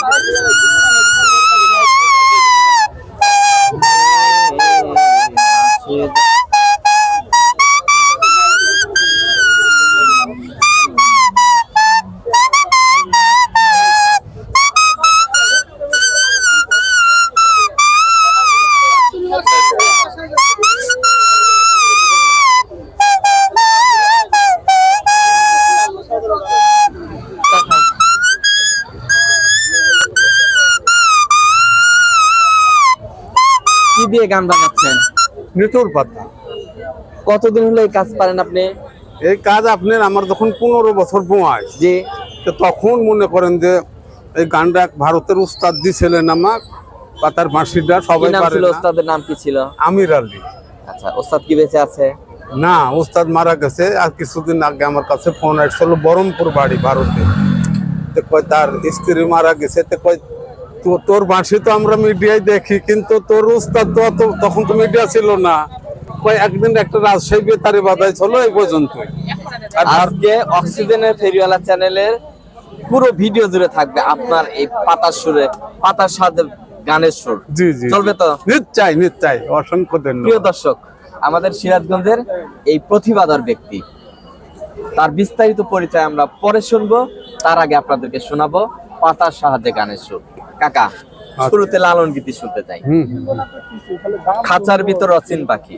Obrigado. দিয়ে গান বাজাচ্ছেন? নিতুর পাতা। কতদিন হলো এই কাজ পারেন আপনি? এই কাজ আপনার আমার যখন পনেরো বছর বয়স যে তখন মনে করেন যে এই গানটা ভারতের উস্তাদ দিছিলেন আমার পাতার বাঁশিটা কি সবাই ছিল না। ওস্তাদের নাম কি ছিল? আমির আলী। আচ্ছা ওস্তাদ কি বেঁচে আছে? না উস্তাদ মারা গেছে আর কিছুদিন আগে আমার কাছে ফোন আসছিল বহরমপুর বাড়ি ভারতে। তো কয় তার স্ত্রী মারা গেছে তো কয় তো- তোর বাঁশি তো আমরা মিডিয়ায় দেখি কিন্তু তোর উস্তাদ তো অত- তখন তো মিডিয়া ছিল না। একদিন একটা রাজশাহী বেতারে বাধাই ছিল এই ভার- আজকে অক্সিজেনের ফেরিওয়ালা চ্যানেলের পুরো ভিডিও জুড়ে থাকবে আপনার এই পাতার সুরে পাতার সাথে গানের সুর। জি জি চলবে তো? নিশ্চয় নিশ্চয় অসংখ্য প্রিয় দর্শক আমাদের সিরাজগঞ্জের এই প্রতিভাধর ব্যক্তি তার বিস্তারিত পরিচয় আমরা পরে শুনব তার আগে আপনাদেরকে শোনাবো পাতার সাহায্যে গানের সুর। কাকা শুরুতে লালন গীতি শুনতে চাই। খাঁচার ভিতর অচিন পাখি।